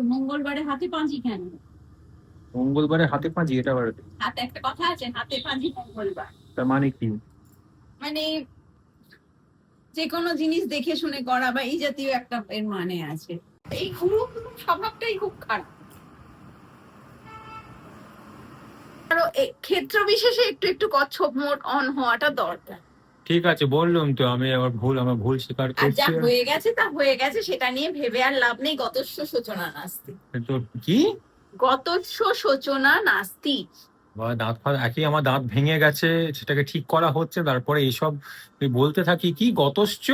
তো মঙ্গলবারে হাতে পাঁজি কেন? মঙ্গলবারে হাতে পাঁচি এটা আবার হাতে একটা কথা আছে হাতে পাঁজি মঙ্গলবার। তার মানে কি? মানে যে কোনো জিনিস দেখে শুনে করা বা এই জাতীয় একটা এর মানে আছে। এই গুরু স্বভাবটাই খুব খারাপ। ক্ষেত্র বিশেষে একটু একটু কচ্ছপ মোট অন হওয়াটা দরকার। ঠিক আছে বললাম তো আমি আমার ভুল আমার ভুল স্বীকার আর যা করছি। হয়ে গেছে তা হয়ে গেছে সেটা নিয়ে ভেবে আর লাভ নেই গতস্ব সূচনা নাস্তি। তো কি? গতস্ব সূচনা নাস্তি। বা দাঁত ফাঁত একই আমার দাঁত ভেঙে গেছে সেটাকে ঠিক করা হচ্ছে তারপরে এইসব তুই বলতে থাকি কি গতশ্চ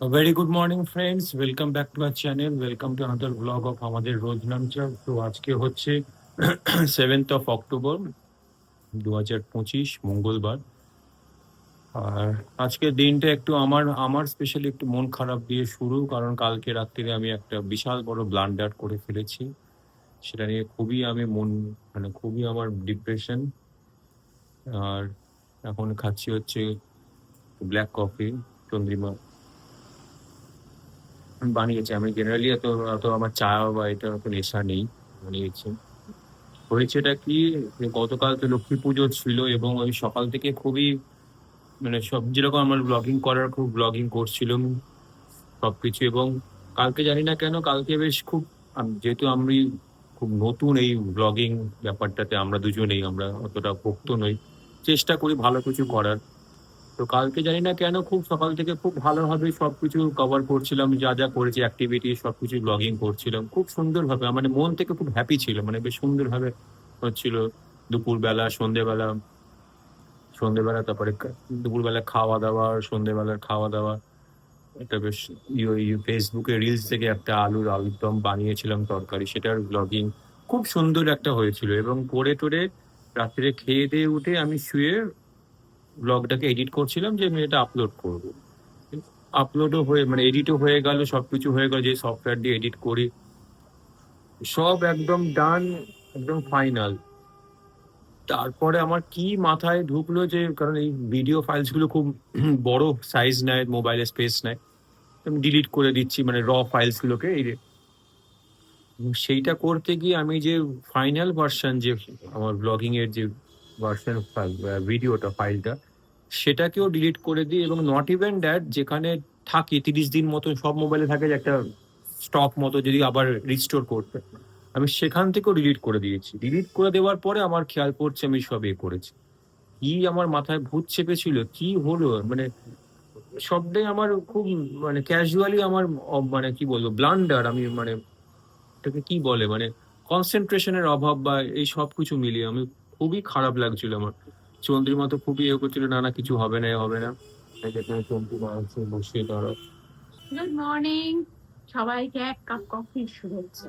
very good morning friends welcome back to our channel welcome to another blog of আমাদের রোজ নামচার তো আজকে হচ্ছে সেভেন্থ অফ অক্টোবর দু হাজার পঁচিশ, মঙ্গলবার। আর আজকের দিনটা একটু আমার আমার স্পেশালি একটু মন খারাপ দিয়ে শুরু, কারণ কালকে রাত্রিরে আমি একটা বিশাল বড় ব্লান্ডার করে ফেলেছি। সেটা নিয়ে খুবই আমি মন মানে খুবই আমার ডিপ্রেশন আর এখন খাচ্ছি হচ্ছে ব্ল্যাক কফি চন্দ্রিমা। বানিয়েছে। আমি জেনারেলি এত, অত আমার চা বা এটা নেশা নেই, বানিয়েছি। হয়েছেটা কি? গতকাল তো লক্ষ্মী পুজো ছিল এবং ওই সকাল থেকে খুবই মানে সব যেরকম আমার ব্লগিং করার খুব ব্লগিং করছিলাম সবকিছু এবং কালকে জানি না কেন, কালকে বেশ খুব যেহেতু আমি খুব নতুন এই ব্লগিং ব্যাপারটাতে আমরা দুজনেই আমরা অতটা ভক্ত নই, চেষ্টা করি ভালো কিছু করার। তো কালকে জানি না কেন খুব সকাল থেকে খুব ভালোভাবে সবকিছু কভার করছিলাম, যা যা করেছি অ্যাক্টিভিটি সবকিছু ব্লগিং করছিলাম। খুব সুন্দরভাবে মানে মন থেকে খুব হ্যাপি ছিল মানে বেশ সুন্দরভাবে হচ্ছিল। দুপুরবেলা, সন্ধেবেলা সন্ধেবেলা, তারপরে দুপুরবেলা খাওয়া দাওয়া সন্ধেবেলার খাওয়া দাওয়া একটা বেশ ফেসবুকে রিলস থেকে একটা আলুর আলুর দম বানিয়েছিলাম তরকারি, সেটার ব্লগিং খুব সুন্দর একটা হয়েছিল। এবং করে টোরে রাত্রে খেয়ে দিয়ে উঠে আমি শুয়ে ব্লগটাকে এডিট করছিলাম যে আমি এটা আপলোড করব। আপলোডও হয়ে মানে এডিটও হয়ে গেল, সবকিছু হয়ে গেল, যে সফটওয়্যার দিয়ে এডিট করি। সব একদম ডান একদম ফাইনাল তারপরে আমার কি মাথায় ঢুকলো যে, কারণ এই ভিডিও ফাইলসগুলো খুব বড় সাইজ নেয় মোবাইলে স্পেস নেয়। আমি ডিলিট করে দিচ্ছি মানে র ফাইলসগুলোকে এই সেইটা করতে গিয়ে আমি যে ফাইনাল ভার্সন যে আমার ব্লগিং এর যে ভার্সন ফাইল ভিডিওটা ফাইলটা সেটাকেও ডিলিট করে দিই এবং নট ইভেন দ্যাট যেখানে থাকি তিরিশ দিন মতো সব মোবাইলে থাকে যে একটা স্টক মতো যদি আবার রিস্টোর করতে। আমি সেখান থেকেও ডিলিট করে দিয়েছি। ডিলিট করে দেওয়ার পরে আমার খেয়াল পড়ছে আমি সব এ করেছি। কি আমার মাথায় ভূত চেপেছিল? কি হলো? মানে সবটাই আমার খুব মানে ক্যাজুয়ালি আমার মানে কি বলব ব্লান্ডার আমি মানে এটাকে কি বলে? মানে কনসেন্ট্রেশনের অভাব বা এই সব কিছু মিলিয়ে আমি খুবই খারাপ লাগছিল আমার। চন্দ্রিমা তো খুবই এ করছিল না না কিছু হবে না হবে না। এখানে চন্দ্রিমা আছে বসে ধরো। গুড মর্নিং সবাইকে এক কাপ কফি শুভেচ্ছা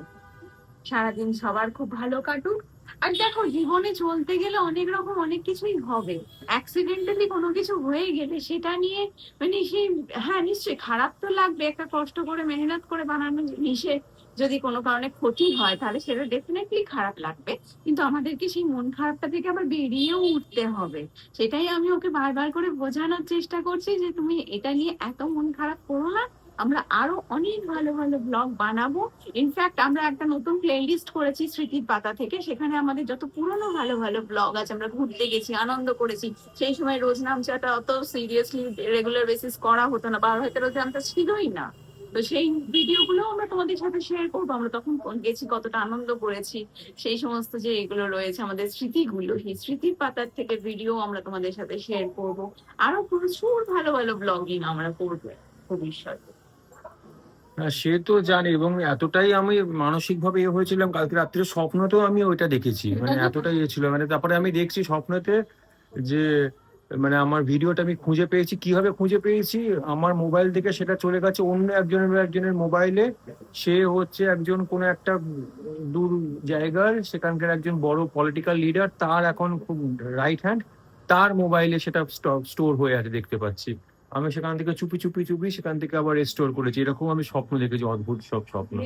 সারাদিন সবার খুব ভালো কাটুক। আর দেখো জীবনে চলতে গেলে অনেক রকম অনেক কিছুই হবে। অ্যাক্সিডেন্টালি কোনো কিছু হয়ে গেলে সেটা নিয়ে মানে সেই হ্যাঁ নিশ্চয়ই খারাপ তো লাগবে একটা কষ্ট করে মেহনত করে বানানো জিনিসে যদি কোনো কারণে ক্ষতি হয়, তাহলে সেটা ডেফিনেটলি খারাপ লাগবে। কিন্তু আমাদেরকে সেই মন খারাপটা থেকে আবার বেরিয়েও উঠতে হবে। সেটাই আমি ওকে বারবার করে বোঝানোর চেষ্টা করছি যে, তুমি এটা নিয়ে এত মন খারাপ করো না। আমরা আরও অনেক ভালো ভালো ব্লগ বানাবো। ইনফ্যাক্ট আমরা একটা নতুন প্লেলিস্ট করেছি স্মৃতির পাতা থেকে। সেখানে আমাদের যত পুরনো ভালো ভালো ব্লগ আছে, আমরা ঘুরতে গেছি, আনন্দ করেছি। সেই সময় রোজ নামচাটা অত সিরিয়াসলি রেগুলার বেসিস করা হতো না, বা হয়তো রোজ নামটা ছিলই না। তো সেই ভিডিওগুলো আমরা তোমাদের সাথে শেয়ার করব। আমরা তখন গেছি, কতটা আনন্দ করেছি, সেই সমস্ত যে এগুলো রয়েছে, আমাদের স্মৃতিগুলো, সেই স্মৃতির পাতার থেকে ভিডিও আমরা তোমাদের সাথে শেয়ার করব। আরও প্রচুর ভালো ভালো ব্লগিং আমরা করব ভবিষ্যতে। হ্যাঁ সে তো জানি এবং এতটাই আমি মানসিক ভাবে ইয়ে হয়েছিলাম, কালকে রাত্রে স্বপ্নতেও আমি ওইটা দেখেছি। মানে এতটাই ইয়ে ছিল। মানে তারপরে আমি দেখছি স্বপ্নতে যে মানে আমার ভিডিওটা আমি খুঁজে পেয়েছি। কীভাবে খুঁজে পেয়েছি? আমার মোবাইল থেকে সেটা চলে গেছে অন্য একজনের একজনের মোবাইলে। সে হচ্ছে একজন কোনো একটা দূর জায়গার, সেখানকার একজন বড় পলিটিক্যাল লিডার তার এখন খুব রাইট হ্যান্ড তার মোবাইলে সেটা স্টোর হয়ে আছে দেখতে পাচ্ছি। আমি সেখান থেকে চুপি চুপি চুপি সেখান থেকে আবার রেস্টোর করেছি। এরকম আমি স্বপ্ন দেখেছি, অদ্ভুত সব স্বপ্ন।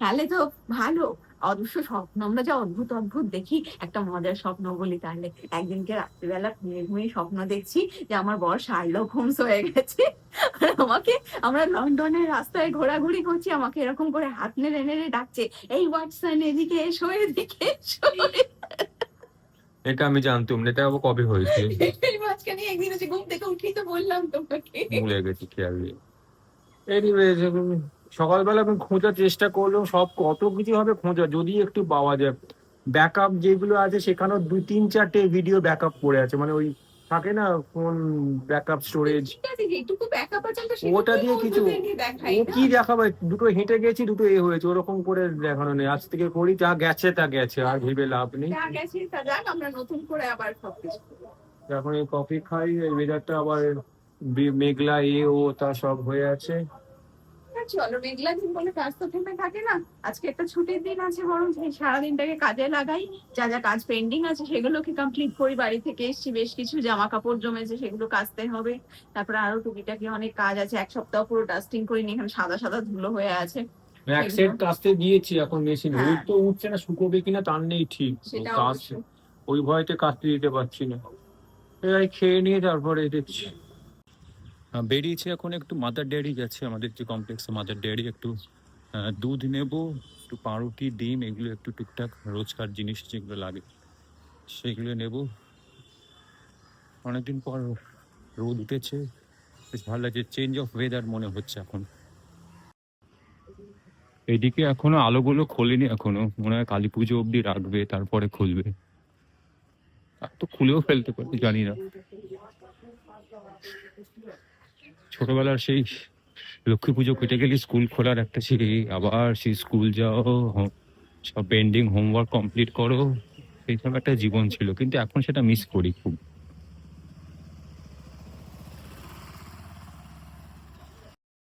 তাহলে তো ভালো। অদৃশ্য স্বপ্ন। আমরা যা অদ্ভুত অদ্ভুত দেখি একটা মজার স্বপ্ন বলি তাহলে। একদিনকে রাত্রিবেলা ঘুমিয়ে ঘুমিয়ে স্বপ্ন দেখছি যে আমার বর শার্লক হোমস হয়ে গেছে। আমাকে আমরা লন্ডনের রাস্তায় ঘোরাঘুরি করছি আমাকে এরকম করে হাত নেড়ে নেড়ে ডাকছে এই ওয়াটসন এদিকে এসো এদিকে এসো। এটা আমি জানতাম না এটা আবার কবে হয়েছে? মাঝখানে একদিন হচ্ছে ঘুম থেকে উঠেই তো বললাম তোমাকে। ভুলে গেছি খেয়াল এনিওয়েজ সকালবেলা আমি খোঁজার চেষ্টা করলাম সব কত কিছু হবে খোঁজা যদি একটু পাওয়া যায়। ব্যাকআপ যেগুলো আছে সেখানেও দুই তিন চারটে ভিডিও ব্যাকআপ পড়ে আছে। মানে ওই থাকে না ফোন ব্যাকআপ স্টোরেজ ওটা দিয়ে কিছু- ও? কি দেখাবে? দুটো হেঁটে গেছি দুটো এ হয়েছে ওরকম করে দেখানো নেই। আজ থেকে করি যা গেছে তা গেছে আর ভেবে লাভ নেই। আমরা নতুন করে আবার এখন এই কফি খাই ওয়েদারটা আবার মেঘলা এ ও তা সব হয়ে আছে। চলো মেঘলা দিন বলে কাজ তো থেমে থাকে না। আজকে একটা ছুটির দিন আছে বরং সারাদিনটাকে কাজে লাগাই। যা যা কাজ পেন্ডিং আছে সেগুলোকে কমপ্লিট করি বাড়ি থেকে এসেছি। বেশ কিছু জামা কাপড় জমেছে সেগুলো কাচতে হবে। তারপরে আরও টুকিটাকি অনেক কাজ আছে। এক সপ্তাহ পুরো ডাস্টিং করিনি এখানে সাদা সাদা ধুলো হয়ে আছে। এক সেট কাস্তে দিয়েছি এখন মেশিন। হ্যাঁ। রোদ তো উঠছে না শুকোবে কিনা তার নেই ঠিক। কাজ ওই ভয়তে কাস্তে দিতে পারছি না। এবার খেয়ে নিয়ে তারপরে দেখছি। বেরিয়েছে এখন একটু মাদার ডেয়ারি যাচ্ছে আমাদের যে কমপ্লেক্সে মাদার ডেয়ারি একটু দুধ নেব, একটু পাউরুটি, ডিম, এগুলো একটু টুকটাক রোজকার জিনিস যেগুলো লাগে, সেগুলো নেব। অনেকদিন পর রোদ উঠেছে, বেশ ভালো লাগছে চেঞ্জ অফ ওয়েদার মনে হচ্ছে এখন। এদিকে এখনও আলোগুলো খোলেনি এখনও, মনে হয় কালী পুজো অবধি রাখবে, তারপরে খুলবে। আর তো খুলেও ফেলতে পারে, জানি না। ছোটবেলার সেই লক্ষ্মী পুজো কেটে গেলে স্কুল খোলার একটা সেই আবার সেই স্কুল যাও সব পেন্ডিং, হোমওয়ার্ক কমপ্লিট করো। সেইসব একটা জীবন ছিল, কিন্তু এখন সেটা মিস করি খুব।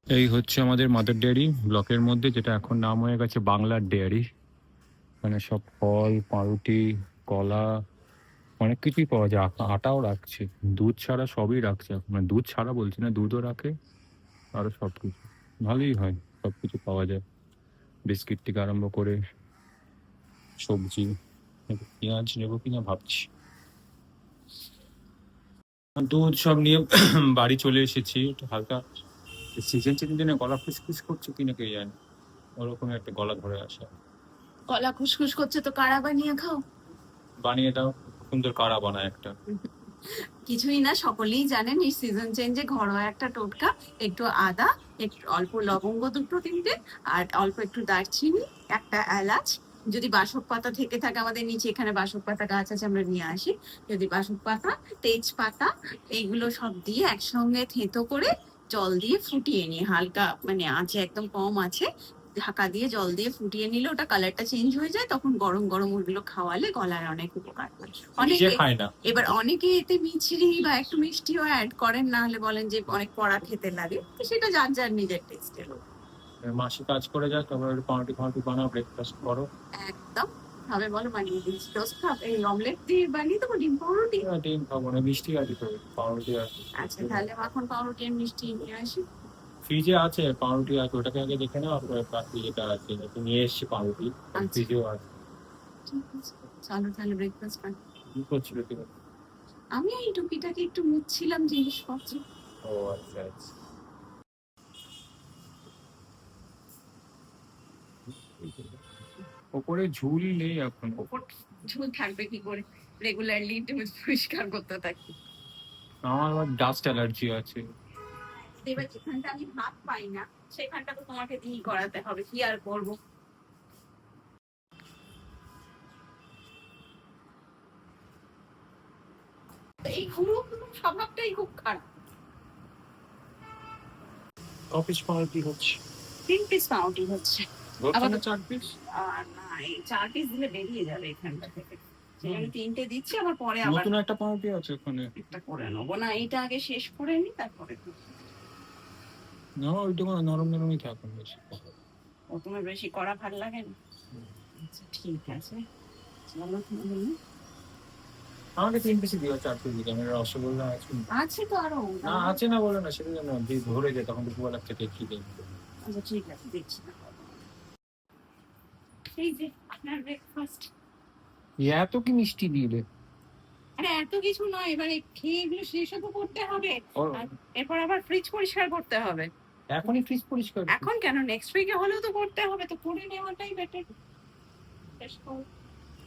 এই হচ্ছে আমাদের মাদার ডেয়ারি ব্লকের মধ্যে, যেটা এখন নাম হয়ে গেছে বাংলার ডেয়ারি মানে সব ফল, পাউরুটি, কলা অনেক কিছুই পাওয়া যায়। আটা- আটাও রাখছে। দুধ ছাড়া সবই রাখছে মানে দুধ ছাড়া বলছি না দুধও রাখে আরও সব কিছু ভালোই হয় সব কিছু পাওয়া যায়। বিস্কিট থেকে আরম্ভ করে সবজি পেঁয়াজ নেব কিনা ভাবছি। দুধ সব নিয়ে বাড়ি চলে এসেছি। একটু হালকা সিজন চেঞ্জের জন্য গলা ফুসফুস করছে কিনা কে জানে। ওরকম একটা গলা ধরে আসে। গলা খুসখুস করছে তো কারা বানিয়ে খাও? বানিয়ে দাও। সুন্দর কাড়া বানায় একটা। কিছুই না, সকলেই জানেন এই সিজন চেঞ্জে ঘরোয়া একটা টোটকা, একটু আদা, একটু অল্প লবঙ্গ দুটো তিনটে, আর অল্প একটু দারচিনি, একটা এলাচ। যদি বাসক পাতা থেকে থাকে আমাদের নিচে, এখানে বাসক পাতা গাছ আছে, আমরা নিয়ে আসি। যদি বাসক পাতা, তেজপাতা, এইগুলো সব দিয়ে একসঙ্গে থেঁতো করে জল দিয়ে ফুটিয়ে নিয়ে হালকা মানে আঁচে একদম কম আছে ঢাকা দিয়ে জল দিয়ে ফুটিয়ে নিলে ওটা কালারটা চেঞ্জ হয়ে যায় তখন গরম গরম ওগুলো খাওয়ালে গলার অনেক উপকার হয়। অনেকে এবার অনেকে এতে মিছরি বা একটু মিষ্টিও অ্যাড করেন না হলে বলেন যে অনেক কড়া খেতে লাগে তো সেটা যার যার নিজের টেস্টের মাসে কাজ করে যাক তারপর একটু পাউরুটি ফাউরুটি বানাও ব্রেকফাস্ট করো। একদম। হবে বলো বানিয়ে দিচ্ছি টোস্ট খাব এই অমলেট দিয়ে বানিয়ে দেবো ডিম পাউরুটি? ডিম খাব না মিষ্টি তো পাউরুটি আচ্ছা তাহলে এখন পাউরুটি আর মিষ্টি নিয়ে আসি। ফ্রিজে আছে পাউরুটি আছে ওটাকে আগে দেখে নাও তারপরে বাকি যেটা আছে নিয়ে এসছি পাউরুটি। আচ্ছা। ফ্রিজেও আছে। ঠিক চলো তাহলে ব্রেকফাস্ট বানি কি করছিল তুমি আমি এই টুপিটাকে একটু মুছছিলাম জিনিসপত্র ও আচ্ছা আচ্ছা। ওপরে ঝুল নেই এখন। ওপর ঝুল থাকবে কি করে? রেগুলারলি তুমি পরিষ্কার করতে থাকি। আমার আবার ডাস্ট অ্যালার্জি আছে। এবার যেখানটা আমি হাত পাই না সেখানটা তো তোমাকে করাতে হবে কি আর করব? এই স্বভাবটাই খুব খারাপ। পাউরুটি হচ্ছে? তিন পিস পাউটি হচ্ছে। আবার- চার পিস না এই চার পিস দিলে বেরিয়ে যাবে এখানটা থেকে। জন্য তিনটে দিচ্ছি আবার পরে আবার নতুন একটা পাউরুটি আছে ওখানে। একটা করে নেব। না এটা আগে শেষ করে নি তারপরে না ওইটুকু নরম নরমই থাকুন বেশি। ও তোমার বেশি করা ভালো লাগে না? আচ্ছা ঠিক আছে। চলো তাহলে। আমাকে তিন পিসি দিও চার পিস দিও আমার রসগোল্লা আছে। আছে তো আরও। না আছে না বলে না সেটা যেন ধরে যায় তখন দুপুরবেলা খেতে খিদে আচ্ছা ঠিক আছে দেখছি না এই যে আপনার ব্রেকফাস্ট এত কি মিষ্টি দিলে? আরে এত কিছু নয় এবারে খেয়ে এগুলো শেষও তো করতে হবে। এরপর আবার ফ্রিজ পরিষ্কার করতে হবে। এখনই ফ্রিজ পরিষ্কার করো। এখন কেন? নেক্সট উইকে হলেও তো করতে হবে তো করে নেওয়াটাই বেটার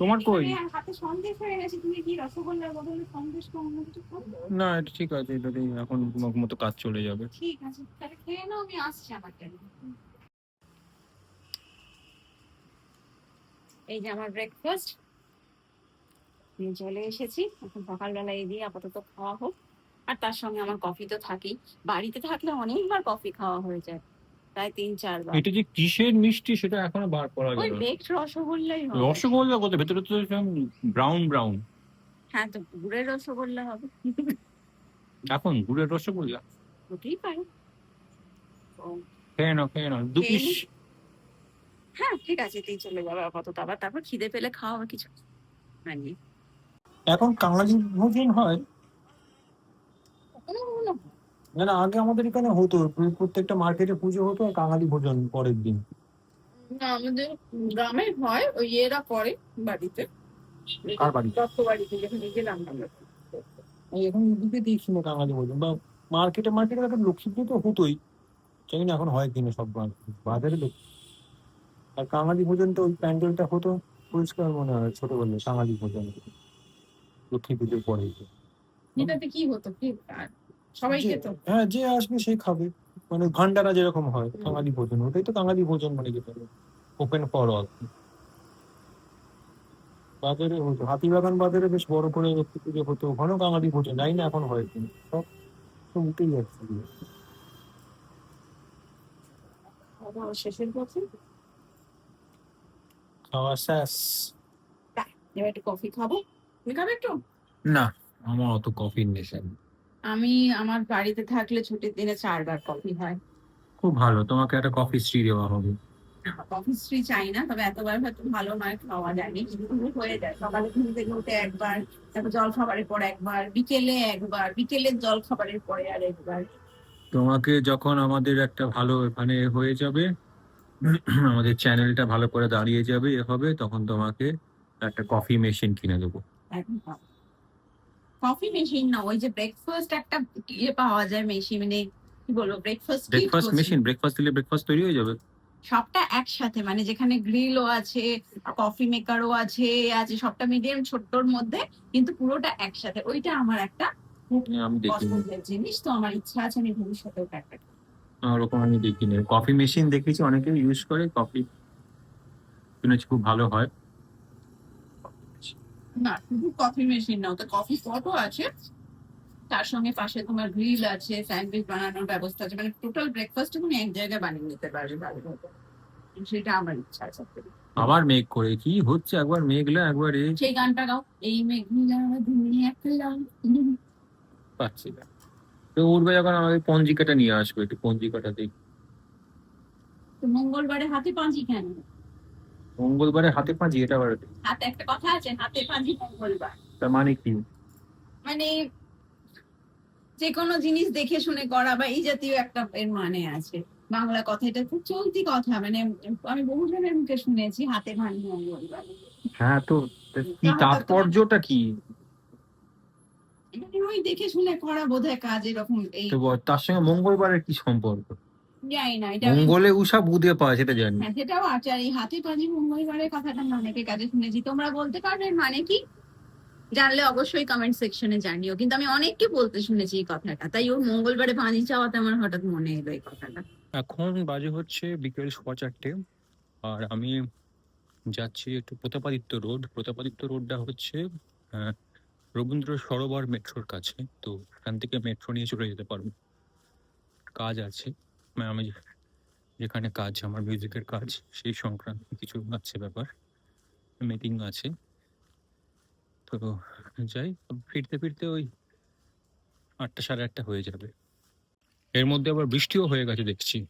তোমার কই? হাতে সন্দেশ হয়ে গেছে তুমি কি রসগোল্লার বদলে সন্দেশ বা অন্য কিছু? না এটা ঠিক আছে এটাতেই এখন মগ মতো কাজ চলে যাবে। ঠিক আছে তাহলে খেয়ে নাও আমি আসছি আমার এই যে আমার ব্রেকফাস্ট নিয়ে চলে এসেছি এখন সকালবেলা এই দিয়ে আপাতত খাওয়া হোক। আর তার সঙ্গে আমার কফি তো থাকেই। বাড়িতে থাকলে অনেকবার কফি খাওয়া হয়ে যায়। প্রায় তিন চারবার এটা যে কিসের মিষ্টি সেটা এখনও বার করা ওই যাবে না। বেকড রসগোল্লাই হবে। রসগোল্লা কত ভেতরে তো ব্রাউন ব্রাউন হ্যাঁ তো গুড়ের রসগোল্লা হবে। এখন গুড়ের রসগোল্লা? হতেই পারে। তো খেয়ে নাও খেয়ে নাও। দু পিস হ্যাঁ ঠিক আছে তুই চলে যাবে আপাতত। আবার তারপর খিদে পেলে খাওয়া হবে কিছু। মানে এখন কাঙালি ভোজন হয় কোনো কোনো না না আগে আমাদের এখানে হতো। প্রত্যেকটা মার্কেটে পুজো হতো আর কাঙালি ভোজন পরের দিন। না আমাদের গ্রামে হয় ওই এরা করে বাড়িতে। কার বাড়ি? দত্ত বাড়িতে যেখানে গেলাম আমরা এখন এদিকে দেখছি না কাঙালি ভোজন। বা মার্কেটে মার্কেটে একটা লক্ষ্মী পুজো তো হতোই। জানি না এখন হয় কিনা সব। বাজারে লোক আর কাঙালি ভোজন তো ওই প্যান্ডেলটা হতো পরিষ্কার মনে হয় ছোটবেলায় কাঙালি ভোজন। লক্ষ্মী পুজোর পরে এটাতে কি হতো? কি আর সবাই খেত হ্যাঁ যে আসবে সে খাবে। মানে ভান্ডারা যেরকম হয় কাঙালি ভোজন। ওটাই তো কাঙালি ভোজন মানে যেটা ওপেন ফর অল বাজারে হতো। হাতিবাগান বাজারে বেশ বড় করে লক্ষ্মী পুজো হতো। ওখানেও কাঙালি ভোজন। জানি না এখন হয় কিনা। সব তো উঠেই যাচ্ছে। আবার শেষের পথে? খাওয়া শেষ। এবার একটু কফি খাব। তুমি খাবে একটু? না আমার অত কফির নেশা নেই। আমি আমার বাড়িতে থাকলে ছুটির দিনে চারবার কফি হয়। খুব ভালো তোমাকে একটা কফি শ্রী দেওয়া হবে। কফি স্ত্রী চাই না তবে এতবার হয়তো ভালো নয় খাওয়া যায়নি। কিন্তু হয়ে যায় সকালে ঘুম থেকে উঠে একবার তারপর জল খাবারের পর একবার বিকেলে একবার বিকেলের জল খাবারের পরে আর একবার। তোমাকে যখন আমাদের একটা ভালো মানে হয়ে যাবে আমাদের চ্যানেলটা ভালো করে দাঁড়িয়ে যাবে এ হবে তখন তোমাকে একটা কফি মেশিন কিনে দেবো। কফি মেশিন না ওই যে ব্রেকফাস্ট একটা ইয়ে পাওয়া যায় মেশিন মানে কি বলব ব্রেকফাস্ট ব্রেকফাস্ট মেশিন ব্রেকফাস্ট দিলে ব্রেকফাস্ট তৈরি হয়ে যাবে। সবটা একসাথে মানে যেখানে গ্রিলও আছে কফি মেকারও আছে আছে সবটা মিডিয়াম ছোট্টর মধ্যে কিন্তু পুরোটা একসাথে। ওইটা আমার একটা আমি দেখিনি পছন্দের জিনিস তো আমার ইচ্ছা আছে আমি ভবিষ্যতে ওটা একটা। ওরকম আমি দেখিনি। কফি মেশিন দেখেছি অনেকে ইউজ করে কফি শুনেছি খুব ভালো হয়। না শুধু কফি মেশিন না ওতে কফি পটও আছে। তার সঙ্গে পাশে তোমার গ্রিল আছে স্যান্ডউইচ বানানোর ব্যবস্থা আছে। মানে টোটাল ব্রেকফাস্ট তুমি এক জায়গায় বানিয়ে নিতে পারবে ভালো সেটা আমার ইচ্ছা আছে। আবার মেঘ করে কি হচ্ছে? একবার মেঘলা একবার এই সেই গানটা গাও। এই মেঘলা দিনে একলা। পাচ্ছি না। তো উঠবে যখন আমাদের পঞ্জিকাটা নিয়ে আসবে একটু পঞ্জিকাটা দেখ। মঙ্গলবারে হাতে পাঁজি কেন? মঙ্গলবারে হাতে পাঁচি এটা হাতে একটা কথা আছে হাতে পাঁজি মঙ্গলবার। তার মানে কি? মানে যে কোনো জিনিস দেখে শুনে করা বা এই জাতীয় একটা এর মানে আছে। বাংলা কথা এটা খুব চলতি কথা। মানে আমি বহুজনের মুখে শুনেছি হাতে ভাঙি মঙ্গলবার। হ্যাঁ তো কি তাৎপর্যটা কি? ওই দেখে শুনে করা বোধহয় কাজ এরকম এই তার সঙ্গে মঙ্গলবারের কি সম্পর্ক? জানি না এটা আমি- মঙ্গলে উষা বুধে পাওয়া সেটা জানি। হ্যাঁ সেটাও আছে আর এই হাতে পাঁজি মঙ্গলবারের কথাটা আমি অনেকের কাছে শুনেছি। তোমরা বলতে পারবে মানে কি? জানলে অবশ্যই কমেন্ট সেকশনে জানিও। কিন্তু আমি অনেককে বলতে শুনেছি এই কথাটা। তাই ওর মঙ্গলবারে পাঁজি চাওয়াতে আমার হঠাৎ মনে এলো এই কথাটা। এখন বাজে হচ্ছে বিকেল সোয়া চারটে। আর আমি যাচ্ছি একটু প্রতাপাদিত্য রোড। প্রতাপাদিত্য রোডটা হচ্ছে রবীন্দ্র সরোবর মেট্রোর কাছে। তো এখান থেকে মেট্রো নিয়ে চলে যেতে পারব কাজ আছে। আমি যেখানে কাজ, আমার মিউজিকের কাজ, সেই সংক্রান্ত কিছু আছে ব্যাপার। মিটিং আছে। তো যাই ফিরতে ফিরতে ওই আটটা সাড়ে আটটা হয়ে যাবে। এর মধ্যে আবার বৃষ্টিও হয়ে গেছে দেখছি।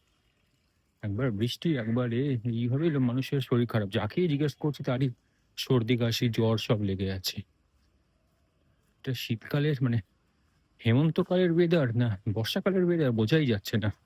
একবার বৃষ্টি, একবার এ, এইভাবেই মানুষের শরীর খারাপ। যাকেই জিজ্ঞেস করছি তারই সর্দি, কাশি, জ্বর সব লেগে আছে। এটা শীতকালের মানে হেমন্তকালের ওয়েদার না, বর্ষাকালের ওয়েদার বোঝাই যাচ্ছে না।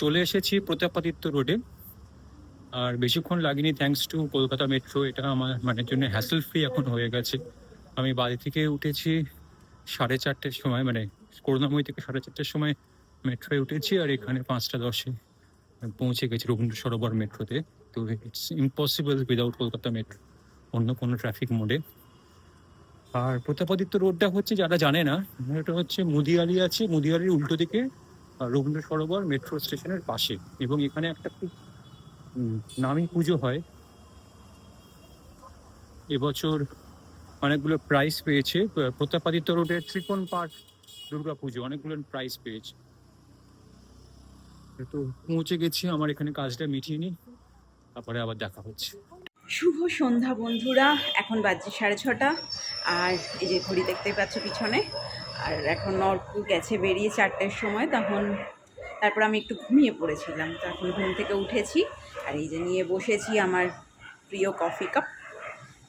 চলে এসেছি প্রতাপাদিত্য রোডে। আর বেশিক্ষণ লাগেনি থ্যাঙ্কস টু কলকাতা মেট্রো এটা আমার মানে জন্য হ্যাসেল ফ্রি এখন হয়ে গেছে। আমি বাড়ি থেকে উঠেছি সাড়ে চারটের সময় মানে করুণাময়ী থেকে সাড়ে চারটের সময় মেট্রোয় উঠেছি, আর এখানে পাঁচটা দশে পৌঁছে গেছি রবীন্দ্র সরোবর মেট্রোতে তো it's impossible without Kolkata metro অন্য কোনো ট্রাফিক মোডে আর প্রতাপাদিত্য রোডটা হচ্ছে, যারা জানে না, এটা হচ্ছে মুদিয়ালি আছে, মুদিয়ালির উল্টো দিকে রবীন্দ্র সরোবর মেট্রো স্টেশনের পাশে এবং এখানে একটা খুব নামি পুজো হয়। এবছর অনেকগুলো প্রাইজ পেয়েছে। প্র- প্রতাপাদিত্য রোডের ত্রিকোণ পাঠ দুর্গা পুজো, অনেকগুলো প্রাইজ পেয়েছে। তো পৌঁছে গেছি, আমার এখানে কাজটা মিটিয়ে নি তারপরে আবার দেখা হচ্ছে। শুভ সন্ধ্যা বন্ধুরা, এখন বাজছে সাড়ে ছটা, আর এই যে ঘড়ি দেখতেই পাচ্ছ পিছনে। আর এখন অর্ক গেছে বেরিয়ে চারটের সময়, তখন তারপর আমি একটু ঘুমিয়ে পড়েছিলাম। তো এখন ঘুম থেকে উঠেছি আর এই যে নিয়ে বসেছি আমার প্রিয় কফি কাপ।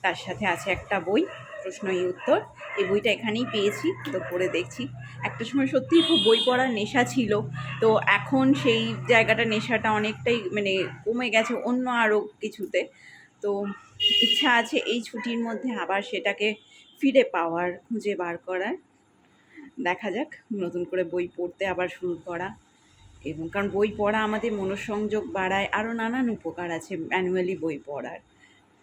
তার সাথে আছে একটা বই, প্রশ্নই উত্তর। এই বইটা এখানেই পেয়েছি, তো পড়ে দেখছি। একটা সময় সত্যিই খুব বই পড়ার নেশা ছিল, তো এখন সেই জায়গাটা নেশাটা অনেকটাই মানে কমে গেছে অন্য আরও কিছুতে। তো ইচ্ছা আছে এই ছুটির মধ্যে আবার সেটাকে ফিরে পাওয়ার, খুঁজে বার করার। দেখা যাক, নতুন করে বই পড়তে আবার শুরু করা। এবং কারণ বই পড়া আমাদের মনোসংযোগ বাড়ায় আরও নানান উপকার আছে ম্যানুয়ালি বই পড়ার।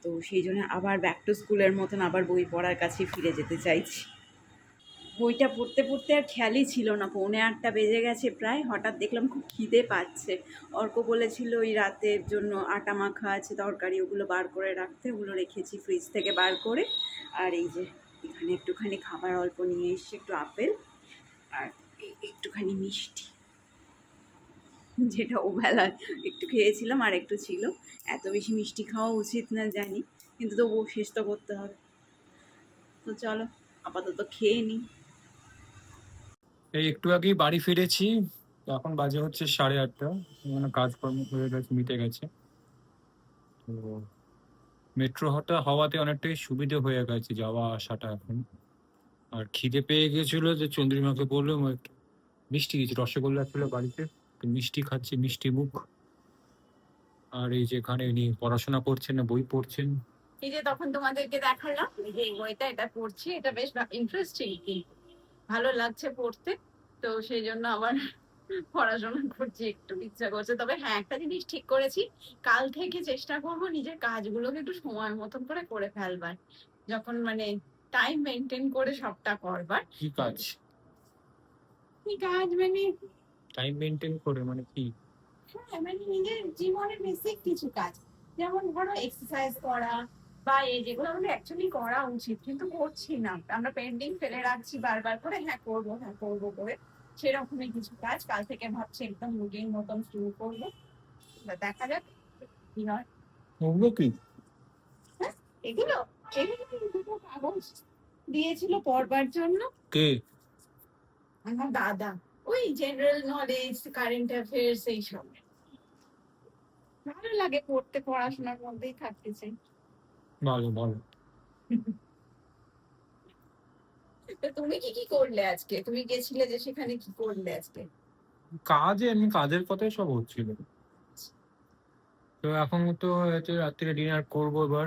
তো সেই জন্য আবার ব্যাক টু স্কুলের মতন আবার বই পড়ার কাছে ফিরে যেতে চাইছি। বইটা পড়তে পড়তে আর খেয়ালই ছিল না, পৌনে আটটা বেজে গেছে প্রায়। হঠাৎ দেখলাম খুব খিদে পাচ্ছে। অর্ক বলেছিল ওই রাতের জন্য আটা মাখা আছে, তরকারি ওগুলো বার করে রাখতে। ওগুলো রেখেছি ফ্রিজ থেকে বার করে। আর এই যে এখানে একটুখানি খাবার অল্প নিয়ে এসছি, একটু আপেল আর একটুখানি মিষ্টি, যেটা ওবেলায় একটু খেয়েছিলাম আর একটু ছিল। এত বেশি মিষ্টি খাওয়া উচিত না জানি, কিন্তু তবুও শেষ তো করতে হবে। তো চলো, আপাতত খেয়ে নিই। এই একটু আগেই বাড়ি ফিরেছি এখন বাজে হচ্ছে সাড়ে আটটা মানে কাজকর্ম হয়ে গেছে, মিটে গেছে। তো মেট্রো হটা হওয়াতে অনেকটাই সুবিধে হয়ে গেছে যাওয়া আসাটা এখন। আর খিদে পেয়ে গেছিল যে চন্দ্রিমাকে একটু মিষ্টি কিছু, রসগোল্লা ছিল বাড়িতে মিষ্টি খাচ্ছি, মিষ্টি মুখ। আর এই যে এখানে ইনি পড়াশোনা করছেন না বই পড়ছেন। এই যে তখন তোমাদেরকে দেখালাম যে বইটা এটা পড়ছি, এটা বেশ ইন্টারেস্টিং ভালো লাগছে পড়তে, তো সেই জন্য আবার পড়াশোনা করছি একটু ইচ্ছা করছে। তবে হ্যাঁ একটা জিনিস ঠিক করেছি কাল থেকে চেষ্টা করব নিজের কাজগুলোকে একটু সময় মতন করে করে ফেলবার। যখন মানে টাইম মেনটেন করে সবটা করবার। কি কাজ? কি কাজ মানে? টাইম মেনটেন করে মানে কি? হ্যাঁ মানে নিজের জীবনের বেসিক কিছু কাজ। যেমন ধরো এক্সারসাইজ করা বা এই যেগুলো আমাদের অ্যাকচুয়ালি করা উচিত কিন্তু করছি না। আমরা পেন্ডিং ফেলে রাখছি বারবার করে হ্যাঁ করব হ্যাঁ করব করে। সেরকমই কিছু কাজ। কাল থেকে ভাবছি একদম রুটিন মতন শুরু করব। দেখা যাক কি হয়। ওগুলো কি? এগুলো এগুলো দুটো কাগজ দিয়েছিল পড়বার জন্য। কে? আমার দাদা। ওই জেনারেল নলেজ কারেন্ট অ্যাফেয়ার্স এইসব। ভালো লাগে পড়তে পড়াশোনার মধ্যেই থাকতে চাই। ভালো ভালো। তুমি কি কি করলে আজকে? তুমি গেছিলে যে সেখানে কি করলে আজকে? কাজে, এমনি কাজের কথাই সব হচ্ছিল। তো এখন তো হচ্ছে রাত্রে ডিনার করব এবার।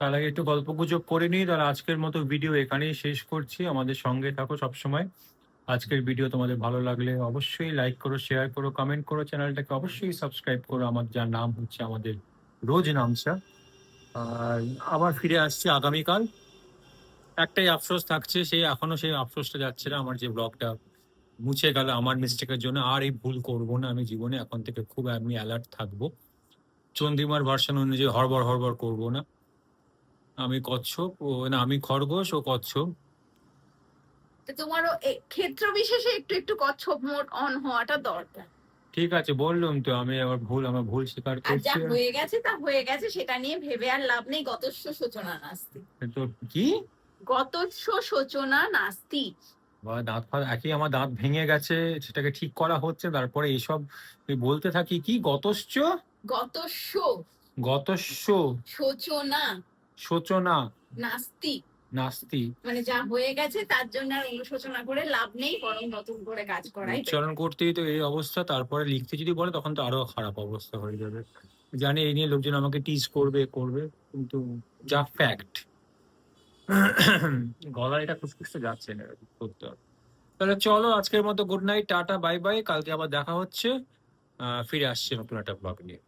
তার আগে একটু গল্প গুজব করে নিই। তাহলে আজকের মতো ভিডিও এখানেই শেষ করছি। আমাদের সঙ্গে থাকো সবসময়। আজকের ভিডিও তোমাদের ভালো লাগলে অবশ্যই লাইক করো শেয়ার করো কমেন্ট করো। চ্যানেলটাকে অবশ্যই সাবস্ক্রাইব করো। আমার যার নাম হচ্ছে আমাদের রোজ নামসা আর আবার ফিরে আসছি আগামীকাল। একটাই আফসোস থাকছে সেই এখনও সেই আফসোসটা যাচ্ছে না আমার যে ব্লগটা মুছে গেল আমার মিস্টেকের জন্য আর এই ভুল করব না আমি জীবনে এখন থেকে খুব আমি অ্যালার্ট থাকব। চন্দ্রিমার ভার্সন অনুযায়ী হড়বড় হড়বড় করব না। আমি কচ্ছপ ও না আমি খরগোশ ও কচ্ছপ। তো তোমারও ক্ষেত্র বিশেষে একটু একটু কচ্ছপ মোড অন হওয়াটা দরকার। ঠিক আছে বললাম তো আমি আমার ভুল আমার ভুল স্বীকার যা করছি। হয়ে গেছে তা হয়ে গেছে সেটা নিয়ে ভেবে আর লাভ নেই গতস্য সূচনা নাস্তি তো কি? গতস্য সূচনা নাস্তি। বা দাঁত ফাঁত একই আমার দাঁত ভেঙে গেছে সেটাকে ঠিক করা হচ্ছে তারপরে এইসব তুই বলতে থাকি কি? গতশ্চ গতস্য। গতস্য। সূচনা সূচনা নাস্তি। নাস্তি। মানে যা হয়ে গেছে তার জন্য আর অনুশোচনা করে লাভ নেই বরং নতুন করে কাজ করাই উচ্চারণ করতেই তো এই অবস্থা তারপরে লিখতে যদি বলে তখন তো আরও খারাপ অবস্থা হয়ে যাবে। জানি এই নিয়ে লোকজন আমাকে টিজ করবে করবে কিন্তু যা ফ্যাক্ট গলা এটা খুসখুসতে যাচ্ছে না, করতে হবে। তাহলে চলো আজকের মতো good night tata bye bye কালকে আবার দেখা হচ্ছে। ফিরে আসছে নতুন একটা ব্লগ নিয়ে।